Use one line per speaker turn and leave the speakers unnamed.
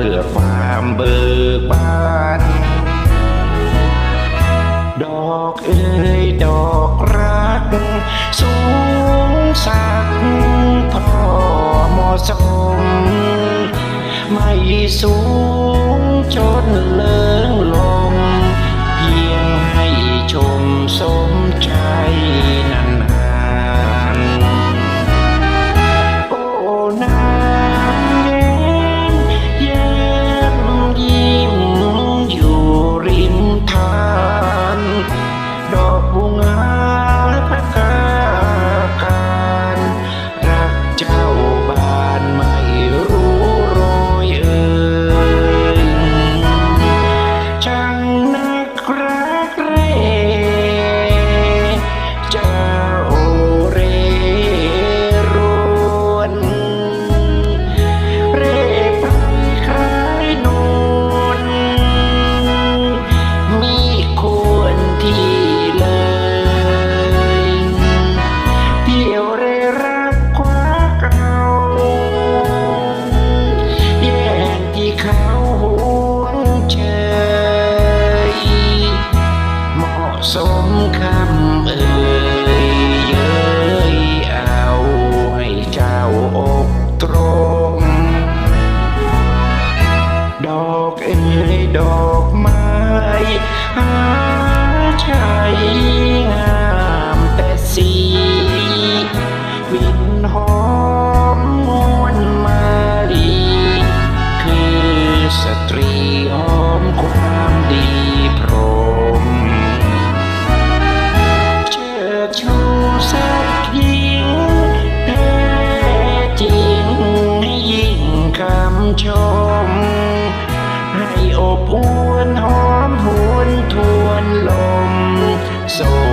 เกิอความเบิกบาน ดอกเอ้ยดอกรัก สูงสักพอหมาะสม ไม่สูง future. ำชม ให้อบอวนหอมหวนทวนลมส่